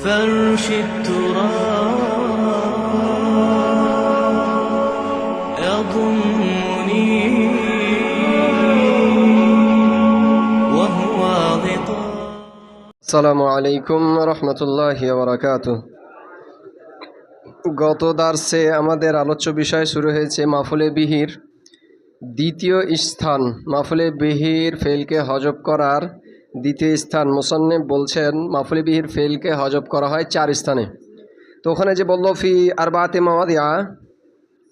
فرش التراب يضمني وهو غطاء আসসালামু আলাইকুম রহমতুল্লাহ বারাকাত গত দার্সে আমাদের আলোচ্য বিষয় শুরু হয়েছে মাফুলে বিহির দ্বিতীয় স্থান মাফুলে বিহির ফেলকে হজব করার দ্বিতীয় স্থান মোসান্নেব বলছেন মাফুলে বিহির ফেলকে হজব করা হয় চার স্থানে। তো ওখানে যে বলল, ফি আর বাতে মাওয়াদিয়া,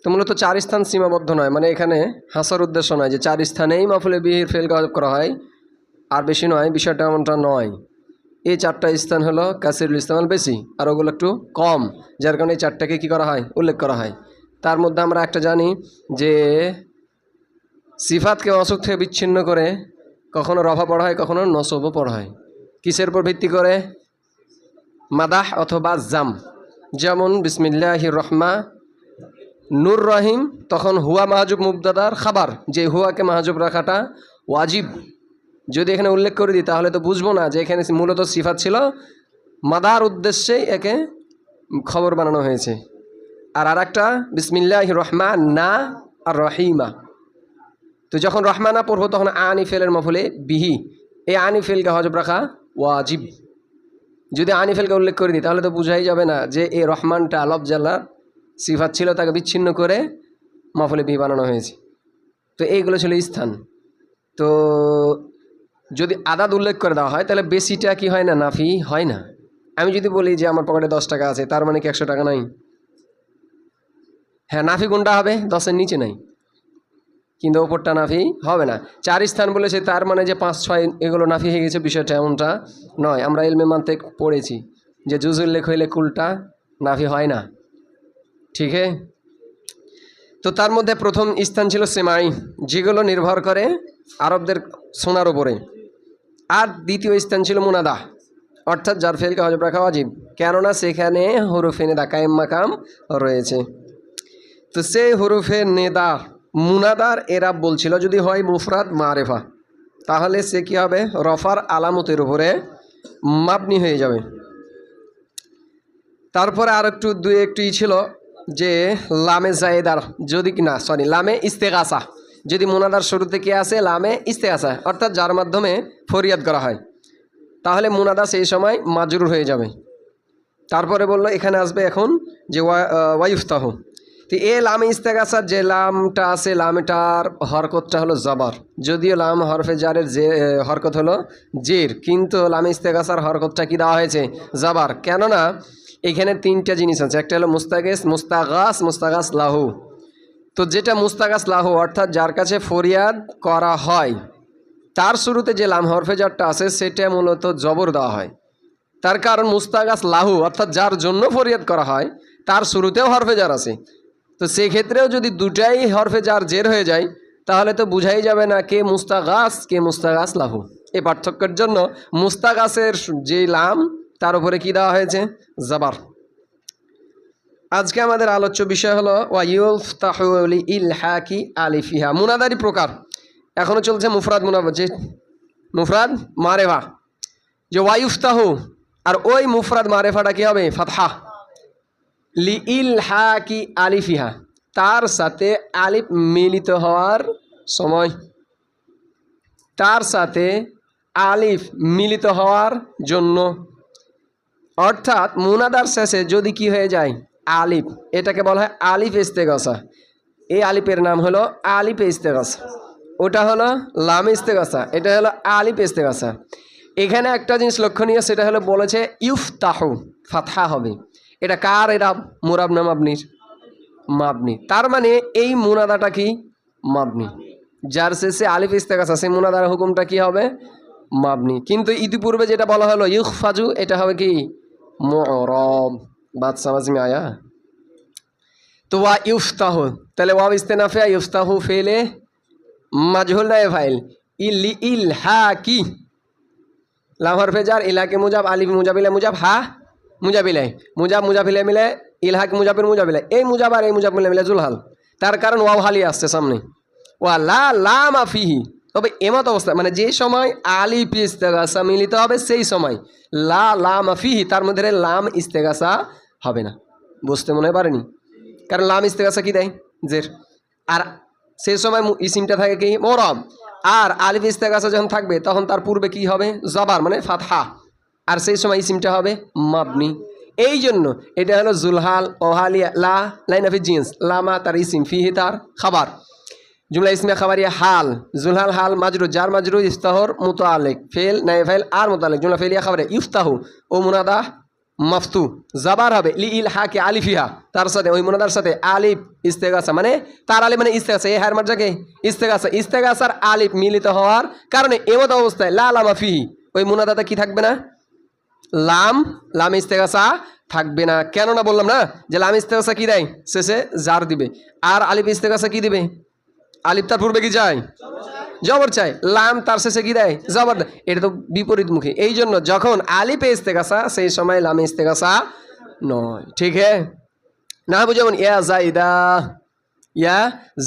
তো মূলত চার স্থান সীমাবদ্ধ নয় মানে এখানে হাসার উদ্দেশ্য নয় যে চার স্থানেই মাফুলে বিহির ফেলকে হজব করা হয়, আর বেশি নয়, বিষয়টা এমনটা নয়। এই চারটা স্থান হলো কাসিরুল ইস্তেমাল বেশি আর ওগুলো একটু কম, যার কারণে এই চারটাকে কী করা হয়? উল্লেখ করা হয়। তার মধ্যে আমরা একটা জানি যে, সিফাতকে অসুখ থেকে বিচ্ছিন্ন করে কখনো রফা পড়া হয়, কখনো নসবও পড়া হয়। কিসের উপর ভিত্তি করে? মাদাহ অথবা জাম। যেমন বিসমিল্লাহ রহমা, নূর রহিম, তখন হুয়া মাহাজুব মুবদাদার খাবার, যে হুয়াকে মাহাজুব রাখাটা ওয়াজিব। যদি এখানে উল্লেখ করে দিই, তাহলে তো বুঝব না যে এখানে মূলত সিফাত ছিল, মাদার উদ্দেশ্যেই একে খবর বানানো হয়েছে। আর আর একটা বিসমিল্লাহ রহমা, না আর রহিমা। তো যখন রহমানা পড়ব তখন আনি ফেলের মফলে বিহি। এই আনি ফেলকে হজব রাখা ওয়াজিব। যদি আনি ফেলকে উল্লেখ করে দিই তাহলে তো বুঝাই যাবে না যে এই রহমানটা আলব জাল্লার সিফাত ছিল তাকে বিচ্ছিন্ন করে মফলে বিহি বানানো হয়েছে। তো এইগুলো ছিল স্থান। তো যদি আদাদ উল্লেখ করে দেওয়া হয়, তাহলে বেশিটা কি হয় না, নাফি হয় না। আমি যদি বলি যে আমার পকেটে দশ টাকা আছে, তার মানে কি একশো টাকা নাই? হ্যাঁ নাফি কোনটা হবে, দশের নিচে নাই। কিন্তু ওপরটা নাফি হবে না। চার স্থান বলেছে, তার মানে যে পাঁচ, ছয় এগুলো নাফি হয়ে গেছে, বিষয়টা এমনটা নয়। আমরা এলমে মানতে পড়েছি যে জুজ উল্লেখ হইলে কুলটা নাফি হয় না। ঠিক তো তার মধ্যে প্রথম স্থান ছিল সেমাই, যেগুলো নির্ভর করে আরবদের সোনার ওপরে আর দ্বিতীয় স্থান ছিল মুনাদা, অর্থাৎ যার ফেলকে হজব রাখা অজীব কেননা সেখানে হরুফে নেদা কায়েম মাকাম রয়েছে। তো সেই হরুফে নেদা মুনাদার এরাব বলছিল, যদি হয় মুফরাদ মারেফা, তাহলে সে কী হবে? রফার আলামতের উপরে মাপনি হয়ে যাবে। তারপরে আর একটু দুই একটু ছিল যে, লামে জায়েদার, যদি না সরি লামে ইস্তেগাসা। যদি মুনাদার শুরুতে কি আসে? লামে ইস্তেগাসা, অর্থাৎ যার মাধ্যমে ফরিয়াদ করা হয়। তাহলে মুনাদা সেই সময় মাজরুর হয়ে যাবে। তারপরে বলল, এখানে আসবে এখন যে ওয়াইফতাহ। তো এ লামে ইস্তেগাসার যে লামটা আছে, লামটার হরকতটা হলো জবর। যদিও লাম হরফে জারের যে হরকত হলো জের, কিন্তু লামে ইস্তেগাসার হরকতটা কি দেওয়া হয়েছে? জবার। কেননা এখানে তিনটা জিনিস আছে, একটা হলো মুস্তাগেস, মুস্তাগাস মুস্তাগাস লাহু। তো যেটা মুস্তাগাস লাহু, অর্থাৎ যার কাছে ফরিয়াদ করা হয়, তার শুরুতে যে লাম হরফেজারটা আছে, সেটা মূলত জবর দেওয়া হয়। তার কারণ মুস্তাগাস লাহু, অর্থাৎ যার জন্য ফরিয়াদ করা হয়, তার শুরুতেও হরফেজার আছে। তো সেক্ষেত্রেও যদি দুটাই হরফেজার জের হয়ে যায়, তাহলে তো বুঝাই যাবে না কে মুস্তাগাস কে মুস্তাগাস লাহু। এই পার্থক্যের জন্য মুস্তাগাসের যে লাম, তার উপরে কি দেওয়া হয়েছে? জাবার। আজকে আমাদের আলোচ্য বিষয় হলো ওয়াইফতাহলি ইল হাকি আলিফিহা। মুনাদারি প্রকার। এখনও চলছে মুফরাদ মুনাব যে মুফরাদ মারেফা। যে ওয়াইফতাহু আর ওই মুফরাদ মারেফাটা কি হবে? ফাতহা। লি ইল হাকি আলিফিহা, তার সাথে আলিফ মিলিত হওয়ার সময়। তার সাথে আলিফ মিলিত হওয়ার জন্য। অর্থাৎ মুনাদার শেষে যদি কি হয়ে যায়? আলিফ, এটাকে বলা হয় আলিফ ইস্তেগসা। এই আলিফের নাম হলো আলিফ ইস্তেগসা। ওটা হলো লাম ইস্তেগসা, এটা হলো আলিফ ইস্তেগসা। এখানে একটা জিনিস লক্ষণীয়, সেটা হলো বলেছে ইউফতাহু, ফাতহা হবে। এটা কার? এটা মুরাব না মাবনির মাবনি। তার মানে এই মুনাদাটা কি? মাবনি। যার শেষে আলিফ ইস্তেগাস আছে মুনাদার হুকুমটা কি হবে? মাবনি। কিন্তু ইতিপূর্বে যেটা বলা হলো ইউফাজু এটা হবে কি? মরব। বাদ সামাজমে আয়া। তো ওয়া ইউফতাহ। তাহলে ওয়া ইস্তেনাফে ইউফতাহু ফেলে মাজহুল না ফাইল? ইল ইল হা কি লামহর ফেজার ইলাকে মুজাব, আলিফ মুজাবিলে মুজাব, হা মুজাবিলে মুজাব মুজাবিলে মিলে, ইলহাক মুজাবের মুজাবিলে, এই মুজাব আর এই মুজাব মিলে মিলে জুলহাল। তার কারণ ওয়াও হালি আসছে সামনে। ওয়া লা লা মাফিহি তবে এমত অবস্থা মানে যে সময় আলি আলিফ ইস্তেগাসা মিলিত হবে, সেই সময়। লা লাম ফিহি, তার মধ্যে লাম ইস্তেগাসা হবে না। বুঝতে মনে পারেনি? কারণ লাম ইস্তেগাসা কি দেয়? জের। আর সেই সময় ইসিমটা থাকে কি মোরব আর আলিফ ইস্তেগাসা যখন থাকবে, তখন তার পূর্বে কি হবে? জবার মানে ফাতহা। আর সেই সময় ইসিমটা হবে মাবনি। এই জন্য এটা হলো জুলহাল, ওহালিয়া, লা লাইনাফি জিন্স, লামা, তার ইসিম, ফিহি, তার খাবার। জুমলা ইসমে খাবারিয়া, হাল, জুলহাল, হাল, মাজরু যার মাজরু ইফতাহর মুতো আলেক ফেল নাই ফেল আর মুতো আলেক জুমলা ফেলিয়া খাবারে ইফতাহু, ও মুনাদা, মাফতু, জাবার হবে লি ইল হাকে আলিফিহা তার সাথে, ওই মুনাদার সাথে, আলিফ, ইস্তেগাসা মানে তার আলিফ মানে ইস্তেগাসা এই হার মার্জাকে, ইস্তেগাসা, ইস্তেগাসার আলিফ মিলিত হওয়ার কারণে এমত অবস্থায়, লা, লামা, ফিহি, ওই মুনাদাতে কি থাকবে না? লাম লাম ইস্তেগাসা থাকবে না। কেন না বললাম না যে লাম ইস্তেগাসা কি দেয়? শেষে জার দিবে। আর আলিফ ইস্তেগাসা কি দিবে? আলিফ তার পূর্বে কি যায় জবর চাই লাম তার শেষে কি দেয়? জবর এটা তো বিপরীত বিপরীতমুখী। এই জন্য যখন আলিফে ইস্তেগাসা, সেই সময় লামে ইস্তেগাসা নয়। ঠিক হে? না যেমন ইয়া জাইদা। ইয়া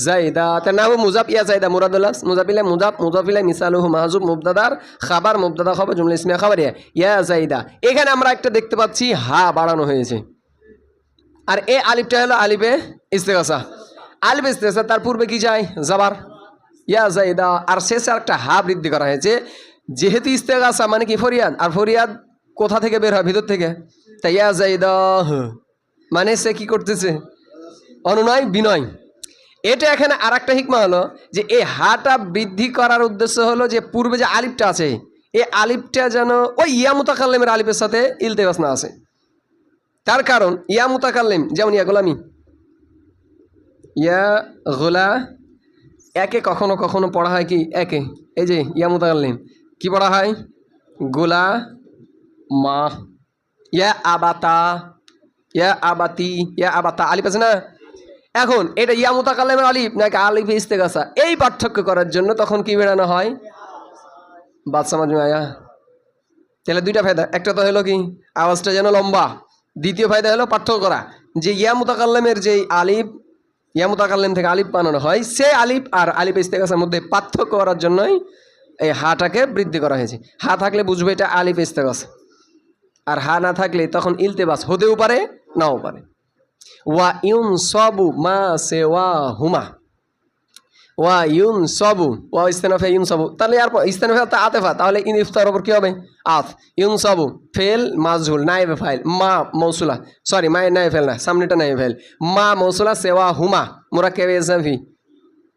জাইদা তার নাম মুজাব, ইয়া জাইদা মুরাদুল্লাহ মুজাবিলে মুজাব মুজাবিলে মিসালুহু মাহজুব মুবদাদার খাবার মুবদাদা খবর, জুমলা ইসমিয়া খাবার, ইয়া ইয়া জাইদা। এখানে আমরা একটা দেখতে পাচ্ছি, হা বাড়ানো হয়েছে। আর এ আলিফটা হলো আলিফে ইস্তেগাসা আলিফ ইস্তেগাসা তার পূর্বে কি যায়? জাবার। ইয়া জাইদা, আর শেষে একটা হা বৃদ্ধি করা হয়েছে। যেহেতু ইস্তেগাসা মানে কি ফরিয়াদ? আর ফরিয়াদ কোথা থেকে বের হয়? ভিতর থেকে। তাই ইয়া জাইদা মানে সে কি করতেছে? অনুনয়, বিনয়। এটা এখানে আর একটা হিকমা হলো যে এই হাটা বৃদ্ধি করার উদ্দেশ্য হলো যে পূর্বে যে আলিফটা আছে এই আলিফটা যেন ওই ইয়া মুতাকাল্লিমের আলিফের সাথে ইলতেবাস না আছে তার কারণ ইয়া মুতাকাল্লিম যেমন ইয়া গোলামি। ইয়া গোলা, একে কখনো কখনো পড়া হয় কি? একে। এই যে ইয়া মুতাকাল্লিম কি পড়া হয়? গোলা, মা। ইয়া আবাতা, ইয়া আবাতি, ইয়া আবাতা, আলিফ আছে না? এখন এটা ইয়া মুতাকাল্লিমের আলিফ নাকি আলিফ ইস্তেগাসা? এই পার্থক্য করার জন্য তখন কি বেরানো হয়? বাদশা মাজমে আয়া তাহলে দুইটা ফায়দা। একটা তো হলো কি, আওয়াজটা যেন লম্বা। দ্বিতীয় ফায়দা হলো পার্থক্য করা। যে ইয়া মুতাকাল্লামের যে আলিফ ইয়া মুতাকাল্লাম থেকে আলিফ বানানো হয়, সে আলিফ আর আলিফ ইস্তেগাসের মধ্যে পার্থক্য করার জন্যই এই হাটাকে বৃদ্ধি করা হয়েছে। হা থাকলে বুঝবে এটা আলিফ ইস্তেগাস। আর হা না থাকলে তখন ইলতেবাস হতেও পারে, নাও পারে। ওয়া ইউন সবু মা সে ওয়া হুমা ওয়া ইউন সবু ওয়া ইস্তেনাফে ইউন সবু তাহলে আর ইস্তেনাফে তা আতেফা তাহলে ইন ইফতার ওপর কী হবে? আফ ইউন সবু ফেল, মাজহুল নাইবে ফাইল, মা মৌসুলা। সরি মায় নাই ফেল না, সামনেটা নাই ফেল। মা মৌসুলা সেওয়া হুমা মোরা কেবে ফি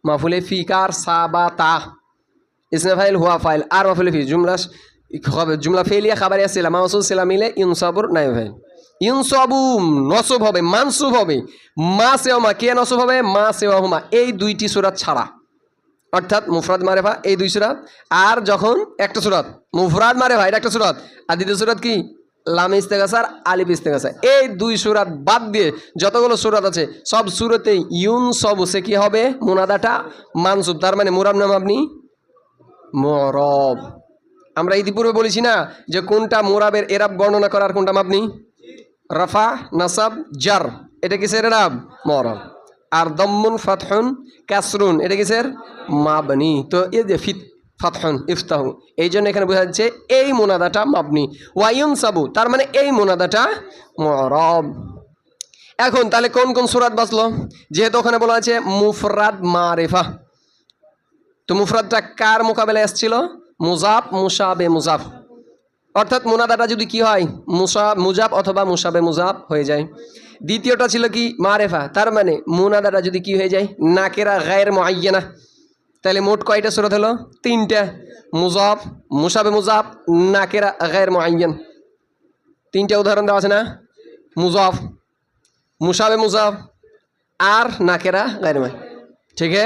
মাফুলে ফি কার সা বা তা ইসমে ফাইল হুয়া ফাইল, আর মাফুলে ফি। জুমলা জুমলা ফেলিয়া খাবার আসছিলাম মাসুল সিলা মিলে ইউন সবুর নাই ফাইল ইউন সবু নসব হবে, মানসুব হবে। মা সেওয়া মা কে নসব হবে? মা সেওয়া এই দুইটি সুরাত ছাড়া। অর্থাৎ মুফরাদ মারেফা এই দুই সুরাত আর যখন একটা সুরাত মুফরাদ মারেফা এটা একটা সুরাত আর দ্বিতীয় সুরাত কি? লাম ইস্তেগাসার, আলিফ ইস্তেগাসা। এই দুই সুরাত বাদ দিয়ে যতগুলো সুরাত আছে, সব সুরতে ইউন সব সে কি হবে? মুনাদাটা, মানসুব। তার মানে মুরাব নাম আপনি? মরব। আমরা ইতিপূর্বে বলেছি না যে কোনটা মোরাবের এরাব বর্ণনা করার কোনটা আপনি রাফা, নাসাব, জার, এটা কিসের এরাব মরব আর দম্মুন ফাতহুন, কাসরুন, এটা কিসের মাবনি। তো এই যে ফিত, ফাতহুন, ইফতাহু, এই জন্য এখানে বোঝা যাচ্ছে এই মোনাদাটা মাবনি। ওয়াইউন সাবু তার মানে এই মোনাদাটা মরব এখন তাহলে কোন কোন সুরাত বাঁচলো? যেহেতু ওখানে বলা আছে মুফরাদ মারেফা। তো মুফরাদটা কার মোকাবেলায় এসছিল মুজাব মুসাবে মুজাব অর্থাৎ মুনাদাটা যদি কি হয়? মুসা মুজাব অথবা মুসাবে মুজাব হয়ে যায়। দ্বিতীয়টা ছিল কি? মারেফা। তার মানে মুনাদাটা যদি কি হয়ে যায়? নাকেরা গায়ের মুআয়্যানা তাহলে মোট কয়টা সুরত হলো? তিনটা। মুজাব, মুসাবে মুজাব, নাকেরা গায়ের মুআয়্যান তিনটা উদাহরণ দেওয়া আছে না? মুজাব, মুসাবে মুজাব আর নাকেরা গায়ের মুআয়্যান ঠিক है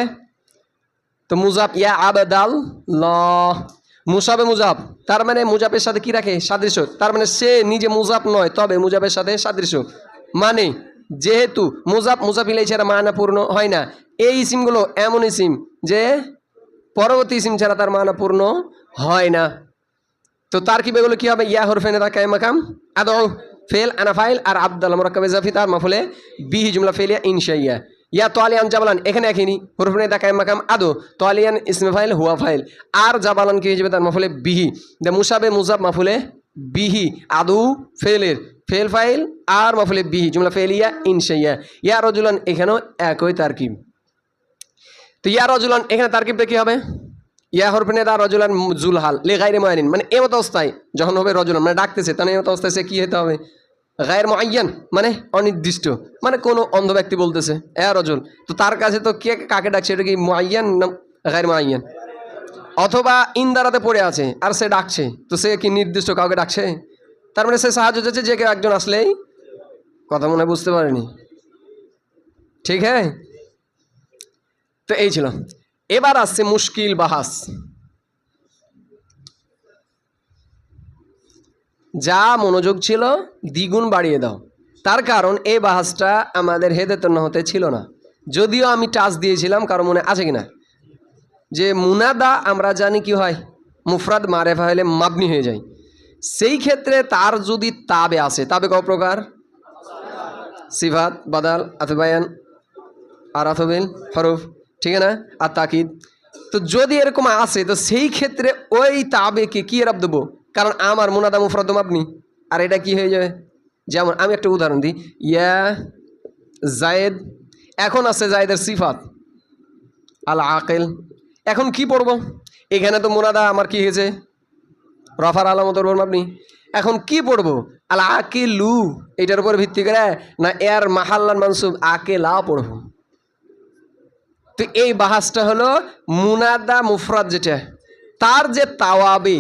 তো মুজাব ইয়া আবেদাল ল মুসাবে মুজাব, তার মানে মুজাবের সাথে কি রাখে? সাদৃশ্য। তার মানে সে নিজে মুজাব নয়, তবে মুজাবের সাথে সাদৃশ্য। মানে যেহেতু মুজাব মুজাফিল ছাড়া মানা পূর্ণ হয় না। এই ইসিমগুলো এমন ইসিম যে পরবর্তী ইসিম ছাড়া তার মানা পূর্ণ হয় না। তো তার কি বেগুলো কি হবে? ইয়া হরফেন রাকায় মাকাম। আদৌ ফেল আনাফাইল আর আব্দাল মোরাক্কাবে জাফি, তার মাফলে বিহি জুমলা ফেলিয়া ইনশাইয়া। ইয়া তোয়ালিয়ান জাবালান, এখানে এখিনি, হুরফুনে দেখায় মাকাম আদো। তোয়ালিয়ান ইসমে ফাইল, হুয়া ফাইল। আর জাবালান কি হয়ে যাবে? তার মাফুলে বিহি। দে মুসাবে মুজাব মাফুলে বিহি। আদু ফেলের। ফেল ফাইল, আর মাফুলে বিহি। জুমলা ফেলিয়া ইনশাইয়া। ইয়া রজুলান, এখানেও একই তারকিব। তো ইয়া রজুলান, এখানে তারকিবটা কি হবে? ইয়া হরফিনে দা রজুলান জুলহাল, লে গাইরে ময়ানিন মানে এমত অবস্থায় যখন হবে রজুলান মানে ডাকতেছে তখন এমত অবস্থায় সে কী হতে হবে? গায়ের মাইয়ান মানে অনির্দিষ্ট। মানে কোনো অন্ধ ব্যক্তি বলতেছে, এ রজুল তো তার কাছে তো কে কাকে ডাকছে? এটা কি মাইয়ান না গায়ের মাইয়ান অথবা ইন্দারাতে পড়ে আছে, আর সে ডাকছে, তো সে কি নির্দিষ্ট কাউকে ডাকছে? তার মানে সে সাহায্য চাচ্ছে যে কেউ একজন আসলেই? কথা মনে বুঝতে পারেনি। ঠিক হ্যাঁ? তো এই ছিল। এবার আসছে মুশকিল বাহাস। যা মনোযোগ ছিল দ্বিগুণ বাড়িয়ে দাও। তার কারণ এই বাহাসটা আমাদের হেদেতন হতে ছিল না। যদিও আমি টাচ দিয়েছিলাম, কারও মনে আছে কিনা? যে মুনাদা আমরা জানি কি হয়? মুফরাদ মারেফা হলে মাবনি হয়ে যায়। সেই ক্ষেত্রে তার যদি তাবে আসে, তাবে ক প্রকার? সিফাত, বাদাল আতবায়ান আর আথবিল হরফ, ঠিক না? আর তাকিদ। তো যদি এরকম আসে, তো সেই ক্ষেত্রে ওই তাবেকে কি এরাব দেবো? কারণ আমার মুনাদা মুফরাদম আপনি। আর এটা কি হয়ে যাবে? যেমন আমি একটা উদাহরণ দিই। ইয়া জায়েদ, এখন আছে জায়েদের সিফাত। আল আকেল, এখন কি পড়ব? এখানে তো মুনাদা, আমার কি হয়েছে? রফার আলামতর বলব আপনি এখন কি পড়ব? আল আকেলু, এটার উপর ভিত্তি করে না এর মাহাল্লান মানসুব, আকেলা পড়ব। তো এই বাহাসটা হলো মুনাদা মুফরাদ যেটা। তার যে তাওয়াবে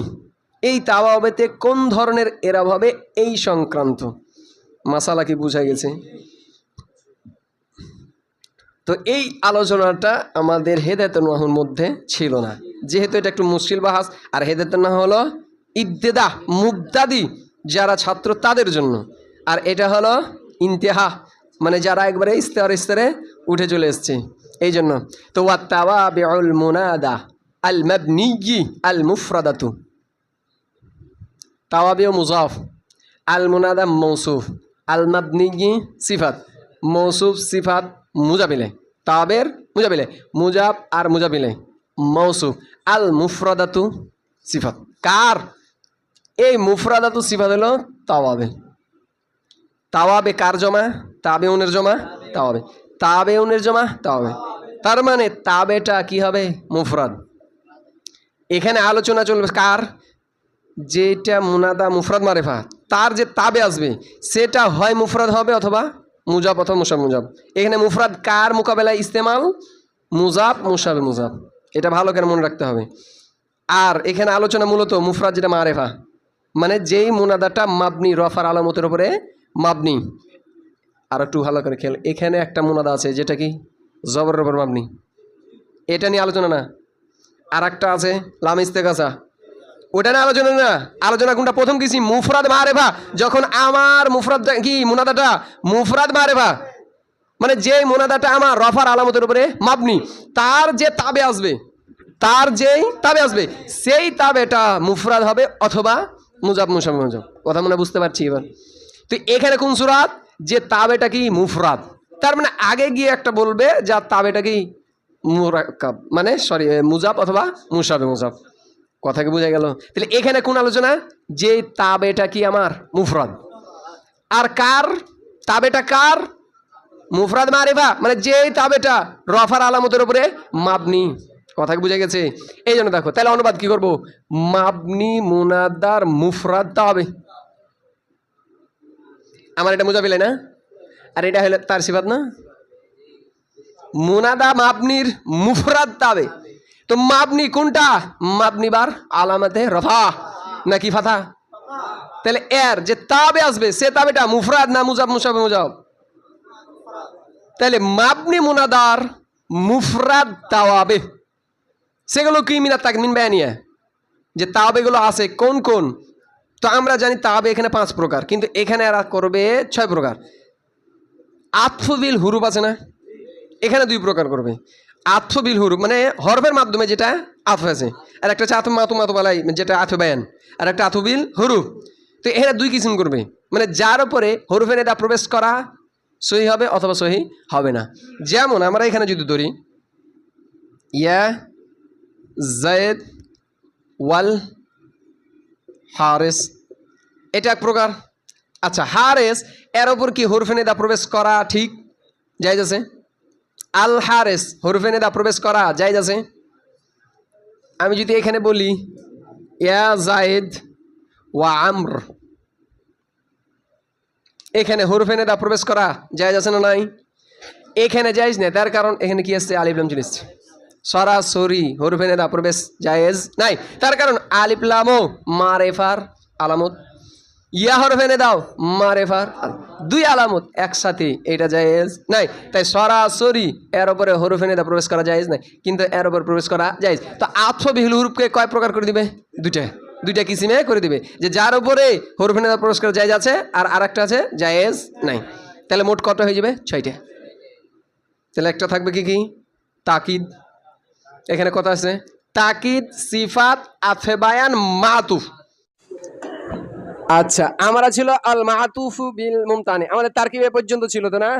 এই তাওয়াবেতে কোন ধরনের এরা হবে? এই সংক্রান্ত। মাসালা কি বোঝা গেছে? তো এই আলোচনাটা আমাদের হেদায়তনাহুর মধ্যে ছিল না। যেহেতু এটা একটু মুশকিল বাহাস, আর হেদায়তনা হলো ইদ্দেদা মুগদাদি যারা ছাত্র তাদের জন্য। আর এটা হলো ইন্তেহা মানে যারা একবারে ইস্তেহার ইস্তেরে উঠে চলে এসছে। এই জন্য। তো ওয়াত্তাওয়া বেউল মুনাদা আল মাবনিয়ি আল মুফরাদাতু তাওয়াবিও মুজাফ। আল মুনাদা মৌসুফ। আল মাবনিয়ি সিফাত। মৌসুফ, সিফাত, মুজাবিলে। তাওয়াবের মুজাবিলে। মুজাব আর মুজাবিলে। মৌসুফ। আল মুফরাদাতু সিফাত। কার? এই মুফরাদাতু সিফাত হলো তাওয়াবে। তাওয়াবে কার জমা? তাবে উনের জমা? তাওয়াবে। তাবে উনের জমা? তাওয়াবে। তার মানে তাবেটা কি হবে? মুফরাদ। এখানে আলোচনা চলবে কার? যেটা মুনাদা মুফরাদ মারেফা, তার যে তাবে আসবে, সেটা হয় মুফরাদ হবে অথবা মুজাব অথবা মুসাব মুজাব। এখানে মুফরাদ কার মোকাবেলায় ইস্তেমাল? মুজাব মুসাবে মুজাব। এটা ভালো করে মনে রাখতে হবে। আর এখানে আলোচনা মূলত মুফরাদ যেটা মারেফা মানে যেই মুনাদাটা মাবনি, রফার আলামতের উপরে মাবনি। আর একটু ভালো করে খেল। এখানে একটা মুনাদা আছে, যেটা কি? জবরের উপর মাবনি। এটা নিয়ে আলোচনা না। আর একটা আছে লাম ইস্তেকাসা ওটা না আলোচনা না, আলোচনা কোনটা? প্রথম কিছু মুফরাদ মারেফা যখন আমার মুফরাদ কি মুনাদাটা? মুফরাদ মারেফা মানে যে মোনাদাটা আমার রফার আলামতের উপরে মাপনি তার যে তাবে আসবে, তার যেই তাবে আসবে, সেই তাবেটা মুফরাদ হবে অথবা মুজাব মুসাব মুজাব কথা মনে বুঝতে পারছি এবার। তো এখানে কোন সুরাত? যে তাবেটা কি মুফরাদ। তার মানে আগে গিয়ে একটা বলবে যা তাবেটা কি মুরাক্কাব মানে সরি মুজাব অথবা মুসাবে মুজাব কথা কি বোঝা গেল। তাহলে এখানে কোন আলোচনা? যে তাবেটা কি আমার? মুফরাদ। আর কার? তাবেটা কার? মুফরাদ মারিফা। মানে যে তাবেটা রফার আলামতের উপরে মাবনি। কথা কি বুঝে গেছে। এই জন্য দেখো, তাহলে অনুবাদ কি করব? মাবনি মুনাদার মুফরাদ, তাবে। আমার এটা মুজাবিলে না? আর এটা হলো তার সিফাত না? মুনাদা, মাবনির, মুফরাদ, তাবে। তো মাবনি কোনটা? মাবনি বার আলামতে রফা। নাকি ফাথা? তাহলে এর যে তাবে আসবে, সে তাবেটা মুফরাদ না মুজাব মুসাবে মুজাব? তাহলে মাবনি মুনাদার মুফরাদ তাওয়াবে। সেগুলো কি মিনা তাক মিন বেয়ানিয়া? যে তাওয়াবেগুলো আছে, কোন কোন? তো আমরা জানি তাওয়াবে এখানে পাঁচ প্রকার, কিন্তু এখানে এরা করবে ছয় প্রকার। আতফবিল হুরুপ আছে না? এখানে দুই প্রকার করবে। আতফবিল হুরুপ মানে হরফের মাধ্যমে যেটা আতফ আছে। আর একটা হচ্ছে আতম মাতু মাতুবালাই যেটা আতফ বায়ান। আর একটা আতফবিল হুরুপ তো এখানে দুই কিসিম করবে। মানে যার উপরে হরুফে নেতা প্রবেশ করা সহি হবে অথবা সহি হবে না। যেমন আমরা এখানে যদি ধরি, ইয়া, জায়েদ, ওয়াল, হারেস, এটা এক প্রকার। আচ্ছা হারেস, এর ওপর কি হরফে নেদা প্রবেশ করা ঠিক? জায়জ আছে? আল হারেস, হরফে প্রবেশ করা জায়জ আছে? আমি যদি এখানে বলি, ইয়া জায়েদ ওয়া আমর। এখানে হরফে প্রবেশ করা জায়জ আছে না নাই? এখানে জায়জ নেই, তার কারণ এখানে কি আসছে আলিফলাম জিনিস সরাসরি হরফে নেদা প্রবেশ জায়েজ নাই। তার কারণ আলিফলামও মারেফার আলামত ইয়া হরফে দাও, মারে মারেফার দুই আলামত, একসাথে, এটা জায়েজ নাই। তাই সরাসরি এর উপরে হরফে নেদা প্রবেশ করা জায়েজ নাই, কিন্তু এর ওপর প্রবেশ করা জায়েজ। তো আত্ম বিহুল হুরুপকে কয় প্রকার করে দিবে? দুইটা। দুইটা কিসিমে করে দিবে? যে যার উপরে হরফে নেদা প্রবেশ করা জায়েজ আছে, আর আরেকটা আছে, জায়েজ নাই। তাহলে মোট কত হয়ে যাবে? ছয়টা। তাহলে একটা থাকবে কি কি? তাকিদ। এখানে কথা আছে? তাকিদ, সিফাত আফেবায়ান মাতুফ। আচ্ছা আমরা ছিল আল মাহাতুফু বিল মুমতানে আমাদের তারকিব পর্যন্ত ছিল তো না?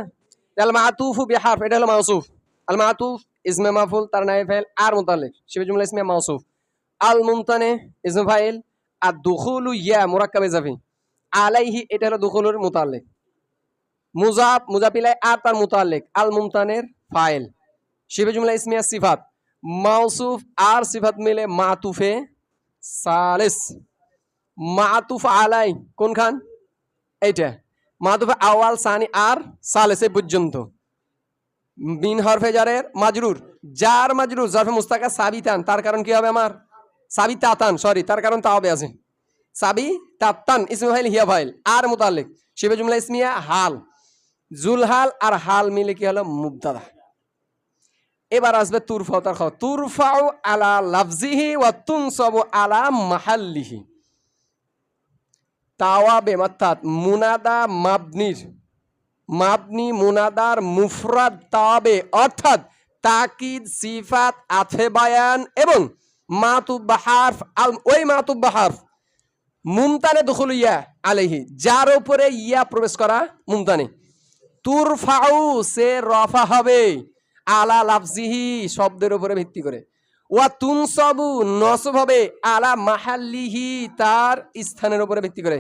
আল মাহাতুফু বি হারফ এটা হলো মাউসুফ। আল মাহাতুফ ইসমে মাফুল, তার নাই ফাইল আর মুতাল্লিক শিবে জুমলা ইসমে মাউসুফ। আল মুমতানে ইসমে ফাইল, আর দুখুলু ইয়া, মুরাক্কাবে জাফি। আলাইহি, এটা হলো দুখুলুর মুতাল্লিক মুজাব মুজাপিলাই আর তার মুতাল্লিক আল মুমতানের ফাইল। শিবে জুমলা ইসমিয়া সিফাত। মাউসুফ, আর সিফাত মিলে মাতুফে সালিস। মাতুফ আলাই, কোনখান? এইটা। মাতুফ আওয়াল সানি আর সালেসে পর্যন্ত। বিন হরফে জারের মাজরুর। যার মাজরুর, জরফে মুস্তাকা সাবিতান। তার কারণ কি হবে আমার? সাবি তাতান সরি তার কারণ তা হবে আছে। সাবি তাত্তান ফাইল হিয়া ফাইল, আর মুতাল্লিক। শিবে জুমলা ইসমিয়া, হাল। জুলহাল আর হাল মিলে কি হলো? মুবদাদা এবার আসবে তুরফাও তার খাও তুরফাও আলা লাফজিহি ওয়া তুনসাবু আলা মাহাল্লিহি। তাওয়াবে অর্থাৎ মুনাদা মাবনির, মাবনি, মুনাদার, মুফরাদ, তাওয়াবে, অর্থাৎ তাকিদ, সিফাত, আথে বায়ান এবং মাতুব্বা আল, ওই মাতুব্বা মুমতানে দখল ইয়া আলেহি যার উপরে ইয়া প্রবেশ করা মুমতানে। তুরফাউ, সে রফা হবে আলা লাফজিহি, শব্দের উপরে ভিত্তি করে। ওয়া তুনসবু, নসব আলা মাহাল্লিহি, তার স্থানের উপরে ভিত্তি করে।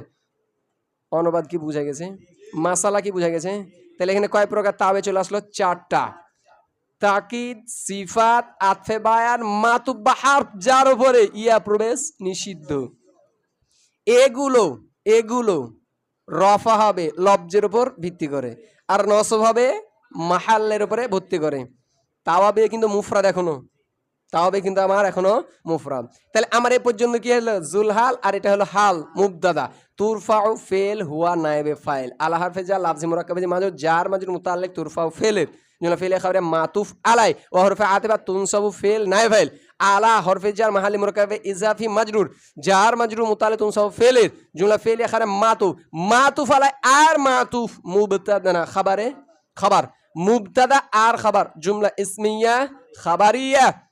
অনুবাদ কি বুঝা গেছে? মাসালা কি বুঝা গেছে? তাহলে এখানে কয় প্রকার তাবে চলে আসলো? চারটা। তাকিদ, সিফাত আতফে বায়ান মাতুব্বা, হার্ফ, যার উপরে ইয়া প্রবেশ নিষিদ্ধ। এগুলো এগুলো রফা হবে লব্জের উপর ভিত্তি করে। আর নসব মাহাল্লের উপরে ভর্তি করে। তাওয়াবে কিন্তু মুফরাদ এখনও। তাওয়াবে কিন্তু আমার এখনও মুফরাদ। তাহলে আমার এই পর্যন্ত কি হলো? জুলহাল আর এটা হলো হাল মুবদাদা তুরফাউ ফেল হুয়া নায়েবে ফাইল। আল্লাহ হারফেজা লাফজি মুরাক্কাবে মাজুর যার মাজুর, মুতাল্লিক, তুরফাউ ফেলের। জন্য ফেলে খাবারে মাতুফ আলাই ও হরফে আতেবা তুনসাবু ফেল নাই ফাইল। আলা হরফে জার, মাহালি মুরাক্কাবে ইজাফি, মাজরুর। যার মাজরুর মুতালে তুনসাবু ফেলের। জুমলা ফেলে খারে মাতুফ। মাতুফ আলাই আর মাতুফ, মুবতাদা না, খাবারে? খাবার। মুবতাদা আর খাবার। জুমলা ইসমিয়া, খাবারিয়া।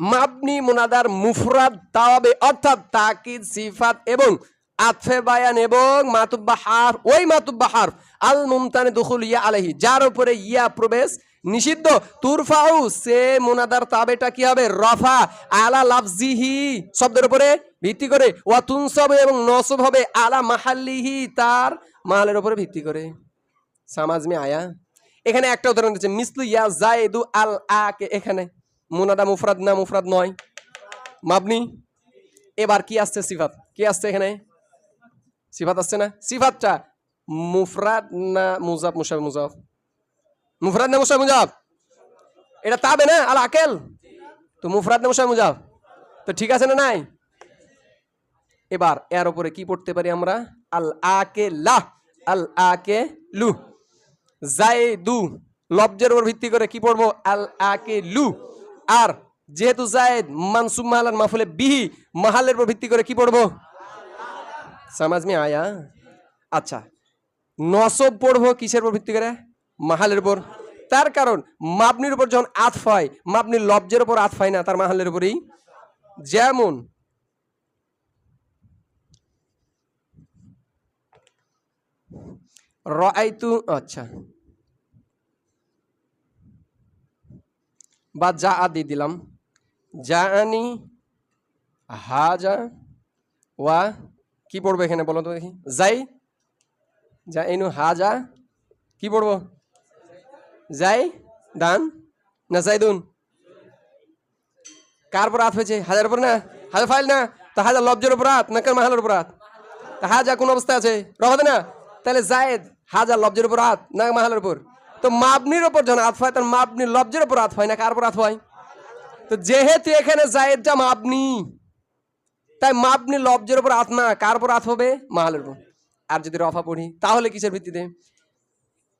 মাবনি মুনাদার মুফরাদ তাওয়াবে, অর্থাৎ তাকিদ, সিফাত এবং আতফে বায়ান এবং মাতুব্বা হার ওই মাতুব্বা হার আল মুমতানে দুখুল ইয়া আলহি যার উপরে ইয়া প্রবেশ নিষিদ্ধ। তুরফাউ সে মুনাদার তাবেটা কি হবে? রফা আলা লাফজিহি, শব্দের উপরে ভিত্তি করে। ওয়া তুনসব এবং নসব হবে আলা মাহাল্লিহি, তার মাহালের উপরে ভিত্তি করে। সামাজ মে আয়া। এখানে একটা উদাহরণ দিচ্ছে, মিসলু ইয়া জায়েদু আল আকে এখানে। মুনাদা মুফরাদ না মুফরাদ নয়। মাবনি, এবার কি আসছে সিফাত? কি আসছে এখানে? সিফাত আসছে না? সিফাতটা মুফরাদ না মুজাব মুসাব মুজাব মুফরাদ না মুসাব মুজাব এটা তাবে না? আল আকেল? তো মুফরাদ না মুসাব মুজাব তো ঠিক আছে না নাই? এবার এর উপরে কি পড়তে পারি আমরা? আল আকে লা আল আকে লু জায়দু, লব্জের উপর ভিত্তি করে কি পড়ব? আল আকে লু আর যেহেতু জায়েদ মানসুব মাহালান মাফুলে বিহি মাহালের উপর ভিত্তি করে কি পড়ব? সমাজ মে আয়া। আচ্ছা নসব পড়ব কিসের উপর ভিত্তি করে? মাহালের উপর। তার কারণ, মাপনির উপর যখন আতফ হয় মাপনির লব্জের উপর আতফ হয় না, তার মাহালের উপরেই। যেমন রাইতু আচ্ছা। বা যা আ দিয়ে দিলাম। যা আনি হা যা ওয়া কি পড়ব এখানে বলো তো দেখি। যাই যা এনু হা যা কি পড়ব? যাই দান না যাই জাইদুন? কার উপর হাত হয়েছে? হাজার উপর না? হাজার ফাইল না? তা হাজার লব্জের উপর হাত না কার মাহালের উপর হাত তা হাজা কোন অবস্থা আছে? রবাদে না। তাহলে জায়েদ হাজার লব্জের উপর হাত না মাহালের উপর? তো মাবনির ওপর যখন হাত হয় তখন মাবনি লব্জের ওপর হাত হয় না? কার উপর হাত হয় তো যেহেতু এখানে জায়েদটা মাবনি, তাই মাবনি লব্জের উপর হাত না, কার উপর হাত হবে? মাহালের উপর। আর যদি রফা পড়ি, তাহলে কিসের ভিত্তিতে?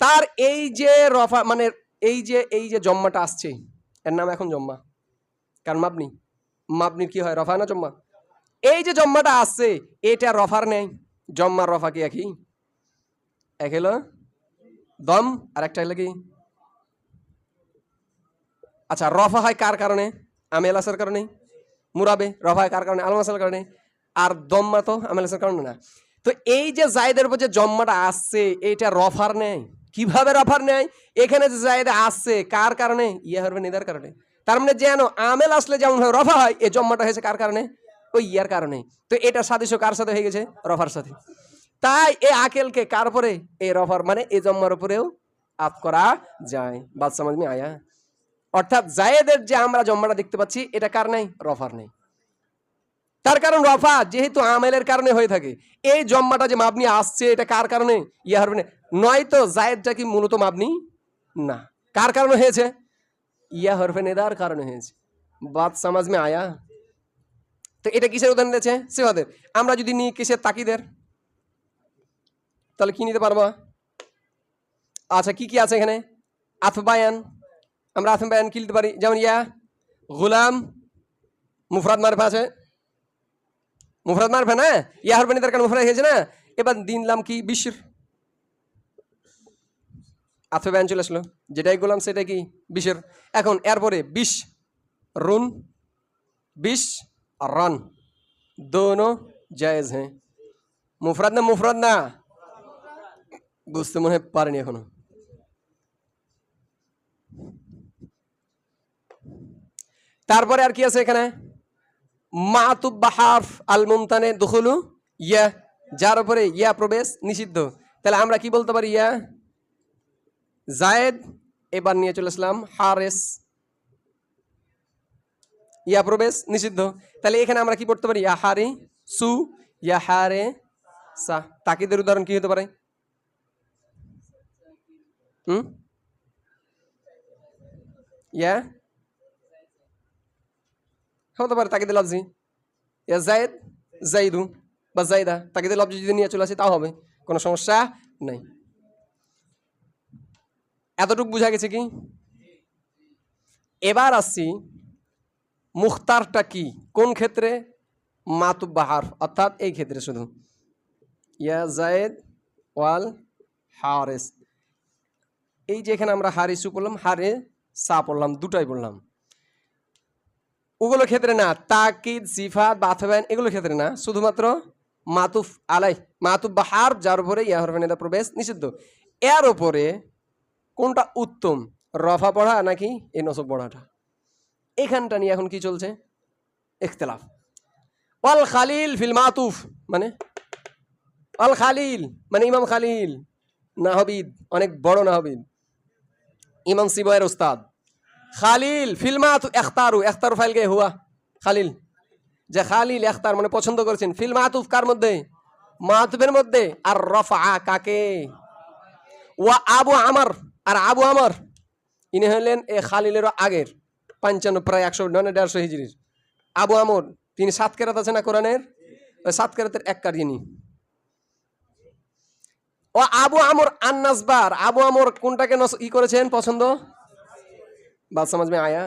তার এই যে রফা মানে এই যে এই যে জম্মাটা আসছে, এর নাম এখন জম্মা। কারণ মাবনি? মাবনির কি হয় রফা না জম্মা? এই যে জম্মাটা আসছে, এটা রফার নেই। জম্মার রফা কি একই? এক হলো দম আর একটা হলো আচ্ছা রফা হয় কার কারণে? আমেল আসার কারণে? মুরাবে, রফা হয় কার কারণে? আলম আসার কারণে? আর দম্মা তো আমেল আসার কারণে না। তো এই যে জায়দের উপর যে জম্মাটা আসছে এইটা রফার নেই কীভাবে রফার নেয় এখানে যে জায়দা আসছে, কার কারণে? ইয়া হবে নিদার কারণে। তার মানে যেন আমেল আসলে যেমন হয়, রফা হয়, এই জম্মাটা হয়েছে কার কারণে? ওই ইয়ার কারণে। তো এটা সাদৃশ্য কার সাথে হয়ে গেছে? রফার সাথে। তাই এ আকেলকে কার পরে এই রফার। মানে এই জম্মার উপরেও আপ করা যায়। বাদ সমাজ মে আয়া। অর্থাৎ জায়েদের যে আমরা জম্মাটা দেখতে পাচ্ছি, এটা কার নেই? রফার নেই। তার কারণ রফা যেহেতু আমেলের কারণে হয়ে থাকে। এই জম্মাটা যে মাবনি আসছে, এটা কার কারণে? ইয়া হবে না নয়তো জায়েদটা কি মূলত মাবনি? না। কার কারণে হয়েছে? ইয়া হরফে নেদার কারণে হয়েছে। বাদ সমাজ মে আয়া। তো এটা কিসের উদাহরণ দিয়েছে? সেবাদের আমরা যদি নিই কিসের তাকিদের? তাহলে কি নিতে পারব? আচ্ছা কি কি আছে এখানে? আফবায়ান আমরা আফবায়ান কি নিতে পারি? যেমন ইয়া, গুলাম, মুফরাদ মারফা আছে। মুফরাদ মারফা না? ইয়া হরফে নেদার কারণে মুফরাদ হয়েছে না? এবার দিনলাম কি? বিশ্বর আফে ব্যান চলে আসলো। যেটাই গোলাম, সেটাই কি? বিশের। এখন, এরপরে, বিশ, রুন, বিশ, আর রান। দোনো জায়েজ হ্যাঁ। মুফরাদ না মুফরাদ না? বুঝতে মনে হয় পারেনি এখনও। তারপরে আর কি আছে এখানে? মাতুব বাহাফ আল মুমতানে দখলু, ইয়া, যার উপরে ইয়া প্রবেশ নিষিদ্ধ। তাহলে আমরা কি বলতে পারি ইয়া? জায়েদ এবার নিয়ে চলে আসলাম, হারেস। ইয়া প্রবেশ নিষিদ্ধ। তাহলে এখানে আমরা কি পড়তে পারি? ইয়া হারি সু, ইয়া হারে সা। তাকিদের উদাহরণ কি হতে পারে? হুম ইয়া হতে পারে তাকিদের লফজি ইয়া জায়েদ জাইদু বা জাইদা তাকিদের লফজি যদি নিয়ে চলে আসে, তাও হবে। কোনো সমস্যা নেই। এতটুকু বোঝা গেছে কি? এবার আসছি মুখতারটা কি? কোন ক্ষেত্রে? মাতুব বাহার। অর্থাৎ এই ক্ষেত্রে শুধু। ইয়া জায়েদ ওয়াল হারেস। এই যে এখানে আমরা হারিসু পড়লাম হারে সা পড়লাম, দুটাই পড়লাম। ওগুলো ক্ষেত্রে না, তাকিদ, সিফাত বাথবান এগুলো ক্ষেত্রে না, শুধুমাত্র মাতুফ আলাই মাতুফ বা বাহার যার উপরে ইয়া হরফেন প্রবেশ নিষিদ্ধ। এর ওপরে কোনটা উত্তম, রফা পড়া নাকি এই নসব পড়াটা? এখানটা নিয়ে এখন কি চলছে? ইখতলাফ। অল খালিল ফিল মাতুফ মানে? অল খালিল মানে ইমাম খালিল, নাহবিদ, অনেক বড় নাহবিদ। ইমাম সিবয়ের উস্তাদ। খালিল, ফিল মাতু এখতারু এখতারু ফাইল গে হুয়া? খালিল। যে খালিল এখতার মানে পছন্দ করেছেন। ফিল মাতুফ কার মধ্যে? মাতুফের মধ্যে। আর রফা কাকে? ওয়া আবু আমার। আর আবু আমার, ইনি হলেন এ খালিলেরও আগের। পঞ্চান্ন প্রায় একশো নয় দেড়শো হিজড়ির। আবু আমর, তিনি সাত কেরাত আছে না কোরআনের? ওই সাত কেরাতের এক কার ও আবু আমর আন্নাসবার। আবু আমর কোনটাকে ই করেছেন পছন্দ? বাদ সমাজ আয়া।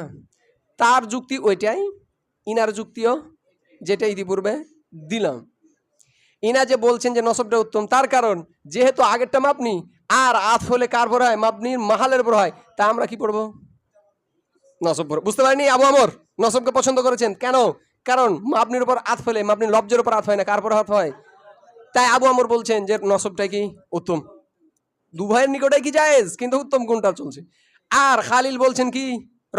তার যুক্তি ওইটাই, ইনার যুক্তিও যেটা ইতিপূর্বে দিলাম। ইনা যে বলছেন যে নসবটা উত্তম, তার কারণ যেহেতু আগেরটা মাপনি, আর আত হলে কার পর হয়? মাপনির মাহালের পর হয়। তা আমরা কি পড়ব? নসব পড়ব বুঝতে পারিনি আবু আমর নসবকে পছন্দ করেছেন। কেন? কারণ মাপনির উপর আত ফেলে মাপনি লব্জের উপর আত হয় না, কার পর হাত হয়? তাই আবু আমর বলছেন যে নসবটাই কি? উত্তম। দু ভাইয়ের নিকটাই কি জায়েজ? কিন্তু উত্তম কোনটা চলছে? আর খালিল বলছেন কি?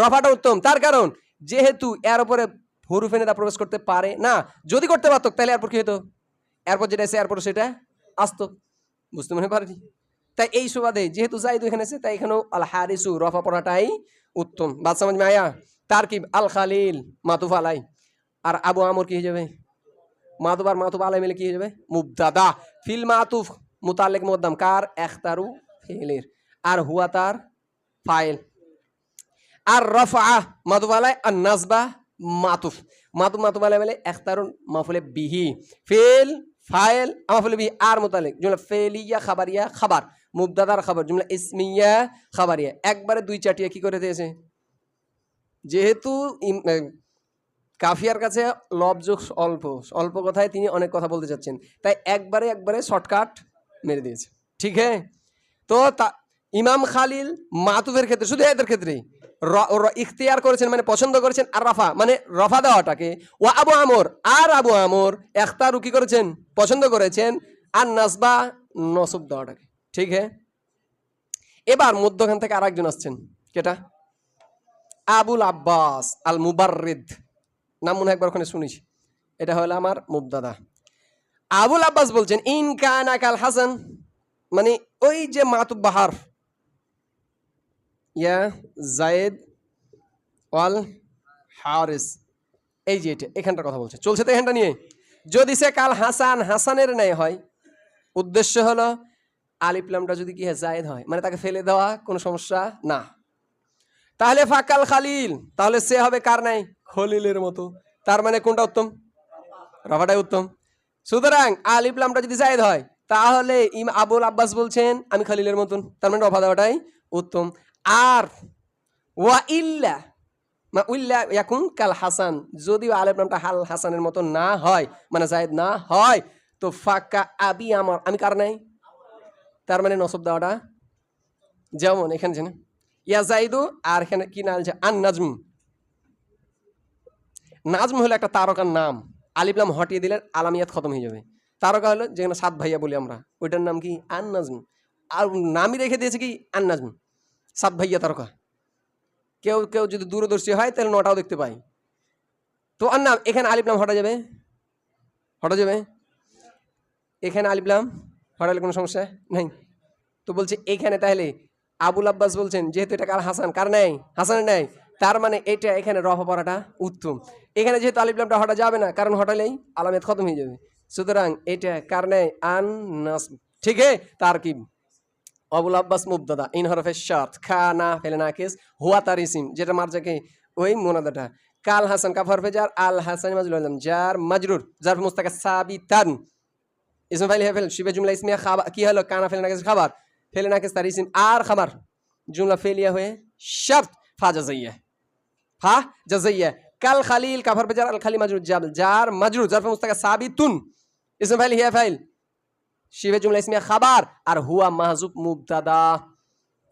রফাটা উত্তম। তার কারণ, যেহেতু এর উপরে হরুফে নেতা প্রবেশ করতে পারে না, যদি করতে পারতো, তাহলে এরপর কি হতো? এরপর যেটা এসে এরপর সেটা আসতো। বুঝতে মনে পারেনি? তাই এই সুবাদে, যেহেতু জাইদ এখানে আছে, তাই এখানেও আল হারিসু রফা পড়াটাই উত্তম। বাদ সমাজ মায়া তার কি? আল খালিল মাতুফ আলাই আর আবু আমর কি হয়ে যাবে? মাতুব আর মাতুব আলাই মিলে কি হয়ে যাবে? মুবদাদা ফিল মাতুফ মুতালেক মুদ্দাম কার? একতারু ফেলের আর হুয়া তার? ফাইল। আর রফা মাতুব আলাই আর নাজবা মাতুফ। মাতুব মাতুব আলাই মিলে একতারুন মাফুলে বিহি। ফেল, ফাইল মাফুলে বিহি। আর মুতালেক জুমলা ফেলিয়া খাবারিয়া খাবার। মুবদাদার খাবার। জুমলা ইসমিয়া খাবারিয়া। একবারে দুই চাটিয়া কি করে দিয়েছে? যেহেতু কাফিয়ার কাছে লবযোগ অল্প অল্প কথায় তিনি অনেক কথা বলতে চাচ্ছেন। তাই একবারে একবারে শর্টকাট মেরে দিয়েছে। ঠিক হ্যাঁ তো তা, ইমাম খালিল মাতুদের ক্ষেত্রে, শুধু এদের ক্ষেত্রেই ইখতিয়ার করেছেন মানে পছন্দ করেছেন আর রফা মানে রফা দেওয়াটাকে। ও আবু আমর, আর আবু আমর এখতারু কি করেছেন? পছন্দ করেছেন আর নাসবা নসব দেওয়াটাকে। ঠিক হ্যাঁ এবার মধ্যখান থেকে আরেকজন আসছেন। কেটা? আবুল আব্বাস আল মুবাররিদ নাম মনে একবার ওখানে শুনিস এটা হলো আমার মুবদাদা আবুল আব্বাস বলছেন, ইন কানা কাল হাসান। মানে ওই যে মাতুব বাহার। ইয়া জায়েদ ওয়াল হারিস। এই যে এটা, এখানটার কথা বলছে। চলছে তো এখানটা নিয়ে যদি সে কাল হাসান হাসানের ন্যায় হয়, উদ্দেশ্য হলো আলিপ্লামটা যদি কি হয় জায়েদ হয় মানে তাকে ফেলে দেওয়া কোনো সমস্যা না। তাহলে ফাকাল খালিল, তাহলে সে হবে কার নাই খলিলের মতো। তার মানে কোনটা উত্তম? রফাটাই উত্তম। সুতরাং আলিপ্লামটা যদি জায়েদ হয়, তাহলে ইম আবুল আব্বাস বলছেন, আমি খালিলের মতন। তার মানে রফা দেওয়াটাই উত্তম। আর ওয়া ইল্লা, মা উল্লা ইয়াকুন কাল হাসান, যদিও আলেপ নামটা হাল হাসানের মতো না হয় মানে জায়েদ না হয়, তো ফাঁকা আবি আমার, আমি কার নাই? তার মানে নসব দেওয়াটা যেমন, এখানে ইয়া জাইদু, আর এখানে কি আছে? আন নাজম নাজম হলো একটা তারকার নাম। আলিফলাম হটিয়ে দিলে আলামিয়াত খতম হয়ে যাবে। তারকা হলো যেখানে সাত ভাইয়া বলি আমরা, ওইটার নাম কি আন নাজম। আর নামই রেখে দিয়েছে কি আন নাজম, সাত ভাইয়া তারকা। কেউ কেউ যদি দূরদর্শী হয়, তাহলে নটাও দেখতে পাই তো আর নাম, এখানে আলিফলাম হটা যাবে। হটা যাবে। এখানে আলিফলাম হটালে কোনো সমস্যা নেই। তো বলছে, এখানে তাহলে আবুল আব্বাস বলছেন, যেহেতু এটা কার হাসান, কার নেই? হাসানের নেই। তার মানে এটা এখানে রফা পড়াটা উত্তম। এখানে যেহেতু আলিফলামটা হটা যাবে না, কারণ হটালেই আলামেত খতম হয়ে যাবে। সুতরাং এটা কার নেই আন নাস ঠিক তার কি? আবুল আব্বাস মুবদাদা ইন হরফে শার্ট খানা ফেলে, নাকিস, হুয়া, তার ইসিম, যেটা মারজাকে ওই মোনাদাটা। কাল হাসান কাফ হরফে আল হাসান মাজরুল আলম জার মাজরুর জার মুস্তাকা সাবিতান। ইসম ফাইল হেফেল শিবে জুমলা ইসমিয়া খাবার কি হলো? কানা, ফেলে, নাকিস, খাবার। ফেলে, নাকিস, তার ইসিম, আর খাবার। জুমলা ফেলিয়া হয়ে, শর্ত ফা জাজাইয়া ফা জাজাইয়া কাল খালিল কাফার বেজার, আল খালি মাজরুর জাল, জার মাজরুর জার মুস্তাকা সাবিতুন। ইসম ফাইল, হিয়া ফাইল। শিবে জুমলা ইসমিয়া খাবার, আর হুয়া মাহজুব মুবতাদা।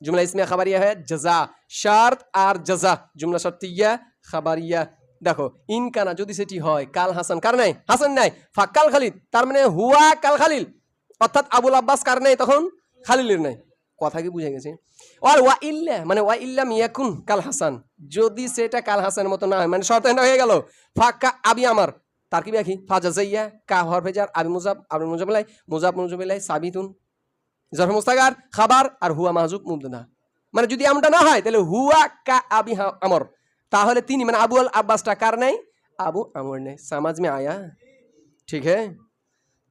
জুমলা ইসমিয়া খাবারিয়া হয় জাজা শার্ত আর জাজা জুমলা শর্তিয়া, খাবারিয়া। দেখো ইনকানা যদি সেটি হয়, কাল হাসান কার নাই? হাসান নাই। ফাক্কাল খালিদ তার মানে হুয়া কাল খালিল। অর্থাৎ আবুল আব্বাস কার নাই তখন? খালিলের নাই। কথা কি বুঝে গেছে? আর ওয়া ইল্লা মানে ওয়া ইল্লাম ইয়াকুন কাল হাসান। যদি সেটা কাল হাসানের মতো না হয় মানে শর্ত হয়ে গেল। ফাক্কা আবি আমার। তার কি ব্যাখি ফাজা জাইয়া, কা হর ভেজার, আবি মুজাব, আবি মুজাবিলাই, মুজাব, মুজাবিলাই, সাবিতুন। জরফ মুস্তাগার খাবার, আর হুয়া মাহজুব মুবদাদা মানে যদি এমনটা না হয়, তাহলে হুয়া কা আবি আমর। তাহলে তিনি মানে আবু আল আব্বাসটা কার নেই? আবু আমর নেই। সামাজ মে আয়া। ঠিক হ্যাঁ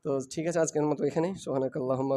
তো ঠিক আছে, আজকের মতো এখানে সোহানাক আল্লাহুম্মা